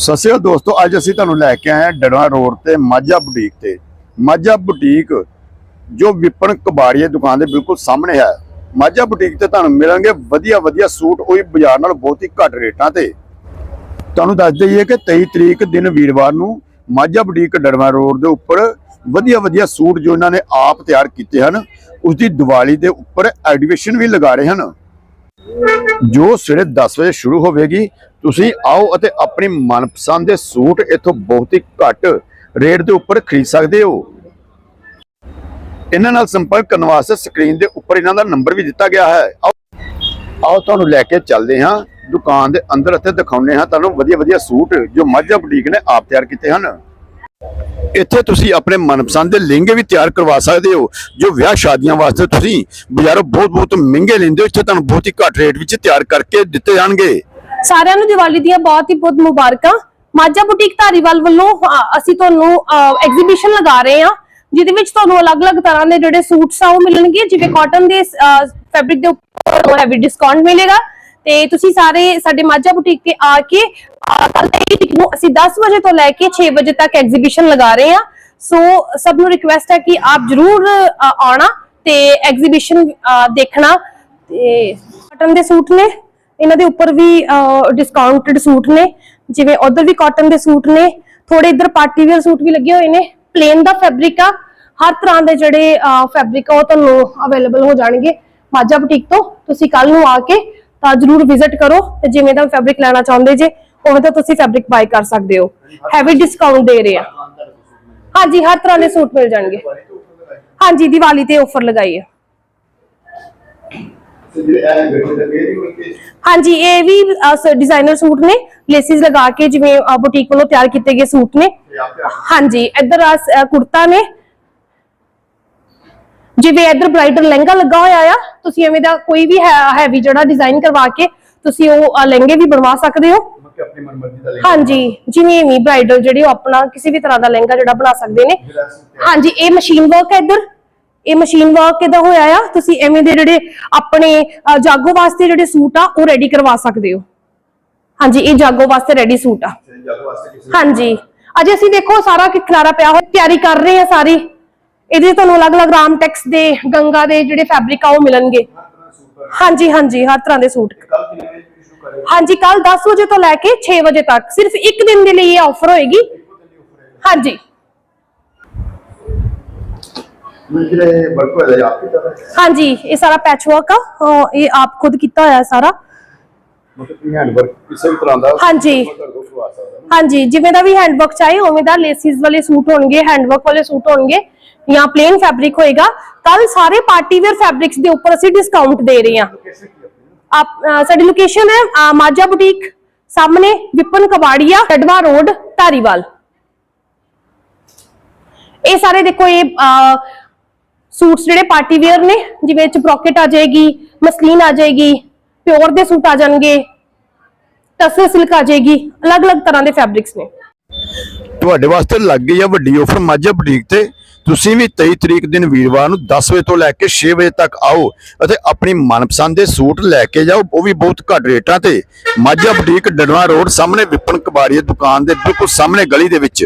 ਸਤਿ ਸ਼੍ਰੀ ਅਕਾਲ ਦੋਸਤੋ, ਅੱਜ ਅਸੀਂ ਤੁਹਾਨੂੰ ਲੈ ਕੇ ਆਏ ਹਾਂ ਡੜਵਾ ਰੋਡ ਤੇ ਮਾਝਾ ਬੁਟੀਕ ਤੇ। ਮਾਝਾ ਬੁਟੀਕ ਜੋ ਵਿਪਨ ਕਬਾੜੀਏ ਦੁਕਾਨ ਦੇ ਬਿਲਕੁਲ ਸਾਹਮਣੇ ਹੈ। ਮਾਝਾ ਬੁਟੀਕ ਤੇ ਤੁਹਾਨੂੰ ਮਿਲਣਗੇ ਵਧੀਆ ਵਧੀਆ ਸੂਟ, ਉਹੀ ਬਾਜ਼ਾਰ ਨਾਲ ਬਹੁਤ ਹੀ ਘੱਟ ਰੇਟਾਂ ਤੇ। ਤੁਹਾਨੂੰ ਦੱਸ ਦਈਏ ਕਿ 23 ਤਰੀਕ ਦਿਨ ਵੀਰਵਾਰ ਨੂੰ ਮਾਝਾ ਬੁਟੀਕ ਡੜਵਾ ਰੋਡ ਦੇ ਉੱਪਰ ਵਧੀਆ ਵਧੀਆ ਸੂਟ ਜੋ ਇਹਨਾਂ ਨੇ ਆਪ ਤਿਆਰ ਕੀਤੇ ਹਨ ਉਸ ਦੀ ਦੀਵਾਲੀ ਦੇ ਉੱਪਰ ਐਗਜ਼ੀਬਿਸ਼ਨ ਵੀ ਲਗਾ ਰਹੇ ਹਨ। ਜੋ ਸਵੇਰੇ 10 ਵਜੇ ਸ਼ੁਰੂ ਹੋਵੇਗੀ, ਤੁਸੀਂ ਆਓ ਅਤੇ ਆਪਣੇ ਮਨਪਸੰਦ ਦੇ ਸੂਟ ਇੱਥੋਂ ਬਹੁਤ ਹੀ ਘੱਟ ਰੇਟ ਦੇ ਉੱਪਰ ਖਰੀਦ ਸਕਦੇ ਹੋ। ਇਹਨਾਂ ਨਾਲ ਸੰਪਰਕ ਕਰਨ ਵਾਸਤੇ ਸਕਰੀਨ ਦੇ ਉੱਪਰ ਇਹਨਾਂ ਦਾ ਨੰਬਰ ਵੀ ਦਿੱਤਾ ਗਿਆ ਹੈ। ਆਓ ਤੁਹਾਨੂੰ ਲੈ ਕੇ ਚੱਲਦੇ ਹਾਂ। ਦੁਕਾਨ ਦੇ ਅੰਦਰ ਅਤੇ ਦਿਖਾਉਂਦੇ ਹਾਂ ਤੁਹਾਨੂੰ ਵਧੀਆ ਵਧੀਆ ਸੂਟ ਜੋ ਮਾਝਾ ਬੁਟੀਕ ਨੇ ਆਪ ਤਿਆਰ ਕੀਤੇ ਹਨ। ਇੱਥੇ ਤੁਸੀਂ ਆਪਣੇ ਮਨਪਸੰਦ ਦੇ ਲਹਿੰਗੇ ਵੀ ਤਿਆਰ ਕਰਵਾ ਸਕਦੇ ਹੋ, ਜੋ ਵਿਆਹ ਸ਼ਾਦੀਆਂ ਵਾਸਤੇ ਤੁਸੀਂ ਬਾਜ਼ਾਰੋਂ ਬਹੁਤ ਬਹੁਤ ਮਹਿੰਗੇ ਲੈਂਦੇ ਹੋ, ਇੱਥੇ ਤੁਹਾਨੂੰ ਬਹੁਤ ਹੀ ਘੱਟ ਰੇਟ ਵਿੱਚ ਤਿਆਰ ਕਰਕੇ ਦਿੱਤੇ ਜਾਣਗੇ। ਸਾਰਿਆਂ ਨੂੰ ਦੀਵਾਲੀ ਦੀਆਂ ਬਹੁਤ ਹੀ ਬਹੁਤ ਮੁਬਾਰਕਾਂ। ਮਾਝਾ ਬੁਟੀਕ ਧਾਰੀਵਾਲ ਵੱਲੋਂ ਅਸੀਂ ਤੁਹਾਨੂੰ ਐਗਜ਼ੀਬਿਸ਼ਨ ਲਗਾ ਰਹੇ ਹਾਂ, ਜਿਹਦੇ ਵਿੱਚ ਤੁਹਾਨੂੰ ਅਲੱਗ-ਅਲੱਗ ਤਰ੍ਹਾਂ ਦੇ ਜਿਹੜੇ ਸੂਟਸ ਆ ਉਹ ਮਿਲਣਗੇ, ਜਿਵੇਂ ਕਾਟਨ ਦੇ ਫੈਬਰਿਕ ਦੇ ਉੱਪਰ ਹੈਵੀ ਡਿਸਕਾਊਂਟ ਮਿਲੇਗਾ। ਤੇ ਤੁਸੀਂ ਸਾਰੇ ਸਾਡੇ ਮਾਝਾ ਬੁਟੀਕ ਤੇ ਆ ਕੇ ਕੱਲ ਤਰੀਕ ਨੂੰ ਅਸੀਂ 10 ਵਜੇ ਤੋਂ ਲੈ ਕੇ 6 ਵਜੇ ਤੱਕ ਐਗਜ਼ੀਬਿਸ਼ਨ ਲਗਾ ਰਹੇ ਹਾਂ। ਸੋ ਸਭ ਨੂੰ ਰਿਕੁਐਸਟ ਹੈ ਕਿ ਆਪ ਜਰੂਰ ਆਉਣਾ ਤੇ ਐਗਜ਼ੀਬਿਸ਼ਨ ਦੇਖਣਾ। ਤੇ ਕਾਟਨ ਦੇ ਸੂਟ ਨੇ। ਇਹਨਾਂ ਦੇ ਉੱਪਰ ਵੀ ਡਿਸਕਾਊਂਟਡ ਸੂਟ ਨੇ। ਜਿਵੇਂ ਉਧਰ ਵੀ ਕਾਟਨ ਦੇ ਸੂਟ ਨੇ। ਥੋੜੇ ਇਧਰ ਪਾਰਟੀ ਵੇਅਰ ਸੂਟ ਵੀ ਲੱਗੇ ਹੋਏ ਨੇ। ਪਲੇਨ ਦਾ ਫੈਬਰਿਕ ਆ। ਹਰ ਤਰ੍ਹਾਂ ਦੇ ਜਿਹੜੇ ਫੈਬਰਿਕ ਆ, ਉਹ ਤੁਹਾਨੂੰ ਅਵੇਲੇਬਲ ਹੋ ਜਾਣਗੇ। ਮਾਝਾ ਬੁਟੀਕ ਤੋਂ ਤੁਸੀਂ ਕੱਲ ਨੂੰ ਆ ਕੇ ਤਾਂ ਜਰੂਰ ਵਿਜ਼ਿਟ ਕਰੋ ਤੇ ਜਿਵੇਂ ਦਾ ਫੈਬਰਿਕ ਲੈਣਾ ਚਾਹੁੰਦੇ ਜੇ। ਉਵੇਂ ਤਾਂ ਤੁਸੀਂ ਫੈਬਰਿਕ ਬਾਈ ਕਰ ਸਕਦੇ ਹੋ। ਹੈਵੀ ਡਿਸਕਾਊਂਟ ਦੇ ਰਹੇ ਆ। ਹਾਂਜੀ, ਹਰ ਤਰ੍ਹਾਂ ਦੇ ਸੂਟ ਮਿਲ ਜਾਣਗੇ। ਹਾਂਜੀ, ਦੀਵਾਲੀ ਤੇ ਆਫਰ ਲਗਾਈ ਹੈ ਹਾਂਜੀ, ਇਹ ਵੀ ਡਿਜ਼ਾਈਨਰ ਸੂਟ ਨੇ। ਲੇਸਿਸ ਲਗਾ ਕੇ ਜਿਵੇਂ ਬੁਟੀਕ ਵੱਲੋਂ ਤਿਆਰ ਕੀਤੇ ਗਏ ਸੂਟ ਨੇ। ਹਾਂਜੀ, ਇੱਧਰ ਆ ਕੁੜਤਾ ਨੇ। ਜਿਵੇਂ ਇੱਧਰ ਬ੍ਰਾਈਡਲ ਲਹਿੰਗਾ ਲੱਗਾ ਹੋਇਆ ਆ। ਤੁਸੀਂ ਐਵੇਂ ਦਾ ਕੋਈ ਵੀ ਹੈਵੀ ਜਿਹੜਾ ਡਿਜ਼ਾਈਨ ਕਰਵਾ ਕੇ, ਤੁਸੀਂ ਉਹ ਲਹਿੰਗੇ ਵੀ ਬਣਵਾ ਸਕਦੇ ਹੋ। ਆਪਣੀ ਮਨਮਰਜ਼ੀ ਦਾ ਹਾਂਜੀ ਜਿਵੇਂ ਵੀ ਬ੍ਰਾਈਡਲ ਜਿਹੜੀ ਉਹ ਆਪਣਾ ਕਿਸੇ ਵੀ ਤਰ੍ਹਾਂ ਦਾ ਲਹਿੰਗਾ ਜਿਹੜਾ ਬਣਾ ਸਕਦੇ ਨੇ। ਹਾਂਜੀ ਇਹ ਮਸ਼ੀਨ ਵਰਕ ਹੈ ਇੱਧਰ। ਇਹ ਮਸ਼ੀਨ ਵਰਕ ਇਹਦਾ ਹੋਇਆ ਆ? ਤੁਸੀਂ ਐਵੇਂ ਦੇ ਜਿਹੜੇ ਆਪਣੇ ਜਾਗੋ ਵਾਸਤੇ ਜਿਹੜੇ ਸੂਟ ਆ ਉਹ ਰੈਡੀ ਕਰਵਾ ਸਕਦੇ ਹੋ। ਹਾਂਜੀ ਇਹ ਜਾਗੋ ਵਾਸਤੇ ਰੈਡੀ ਸੂਟ ਆ। ਹਾਂਜੀ। ਅਜੇ ਅਸੀਂ ਦੇਖੋ ਸਾਰਾ ਖਲਾਰਾ ਪਿਆ ਹੋਇਆ ਤਿਆਰੀ ਕਰ ਰਹੇ ਆ ਸਾਰੀ। ਇਹਦੇ ਤੁਹਾਨੂੰ ਅਲੱਗ-ਅਲੱਗ ਰਾਮ ਟੈਕਸ ਦੇ ਗੰਗਾ ਦੇ ਜਿਹੜੇ ਫੈਬਰਿਕ ਆ ਉਹ ਮਿਲਣਗੇ। ਹਾਂਜੀ ਹਾਂਜੀ ਹਰ ਤਰ੍ਹਾਂ ਦੇ ਸੂਟ। ਹਾਂਜੀ ਕੱਲ 10 ਵਜੇ ਤੋਂ ਲੈ ਕੇ 6 ਵਜੇ ਤੱਕ। ਸਿਰਫ ਇੱਕ ਦਿਨ ਦੇ ਲਈ ਇਹ ਆਫਰ ਹੋਏਗੀ। ਹਾਂਜੀ। ਹਾਂਜੀ ਇਹ ਸਾਰਾ ਪੈਚ ਵਰਕ ਆ ਇਹ ਆਪ ਖੁਦ ਕੀਤਾ ਹੋਇਆ ਸਾਰਾ। ਹਾਂਜੀ। ਹਾਂਜੀ ਜਿਵੇਂ ਦਾ ਵੀ ਹੈਂਡਵਰਕ ਚਾਹੇ ਉਵੇਂ ਦਾ ਲੇਸਿਸ ਵਾਲੇ ਸੂਟ ਹੋਣਗੇ ਹੈਂਡਵਰਕ ਵਾਲੇ ਸੂਟ ਹੋਣਗੇ ਜਾਂ ਪਲੇਨ ਫੈਬਰਿਕ ਹੋਏਗਾ। ਕੱਲ ਸਾਰੇ ਪਾਰਟੀ ਵੇਅਰ ਫੈਬਰਿਕਸ ਦੇ ਉੱਪਰ ਅਸੀਂ ਡਿਸਕਾਊਂਟ ਦੇ ਰਹੇ ਹਾਂ। ਸਾਡੀ ਲੋਕੇਸ਼ਨ ਹੈ, ਅਹ ਬੁਟੀਕ ਸਾਹਮਣੇ ਵਿਪਨ ਕਬਾੜੀਆ ਡਡਵਾ ਰੋਡ ਧਾਰੀਵਾਲ। ਇਹ ਸਾਰੇ ਦੇਖੋ, ਇਹ ਸੂਟਸ ਜਿਹੜੇ ਪਾਰਟੀ ਵੇਅਰ ਨੇ, ਜਿਵੇਂ ਚ ਬ੍ਰੋਕਟ ਆ ਜਾਏਗੀ, ਮਸਲੀਨ ਆ ਜਾਏਗੀ, ਪਿਓਰ ਦੇ ਸੂਟ ਆ ਜਾਣਗੇ ਟਸਰ ਸਿਲਕ ਆ ਜਾਏਗੀ, ਅਲੱਗ-ਅਲੱਗ ਤਰ੍ਹਾਂ ਦੇ ਫੈਬਰਿਕਸ ਨੇ। ਤੁਹਾਡੇ ਵਾਸਤੇ ਲੱਗ ਗਈ ਆ ਵੱਡੀ ਆਫਰ ਮਾਝਾ ਬੁਟੀਕ ਤੇ। ਤੁਸੀਂ ਵੀ 23 ਤਰੀਕ ਦਿਨ ਵੀਰਵਾਰ ਨੂੰ 10 ਵਜੇ ਤੋਂ ਲੈ ਕੇ 6 ਵਜੇ ਤੱਕ ਆਓ ਅਤੇ ਆਪਣੀ ਮਨਪਸੰਦ ਦੇ ਸੂਟ ਲੈ ਕੇ ਜਾਓ, ਉਹ ਵੀ ਬਹੁਤ ਘੱਟ ਰੇਟਾਂ ਤੇ। ਮਾਝਾ ਬੁਟੀਕ ਡੜਵਾ ਰੋਡ ਸਾਹਮਣੇ ਵਿਪਨ ਕਬਾੜੀਆ ਦੁਕਾਨ ਦੇ ਬਿਲਕੁਲ ਸਾਹਮਣੇ ਗਲੀ ਦੇ ਵਿੱਚ।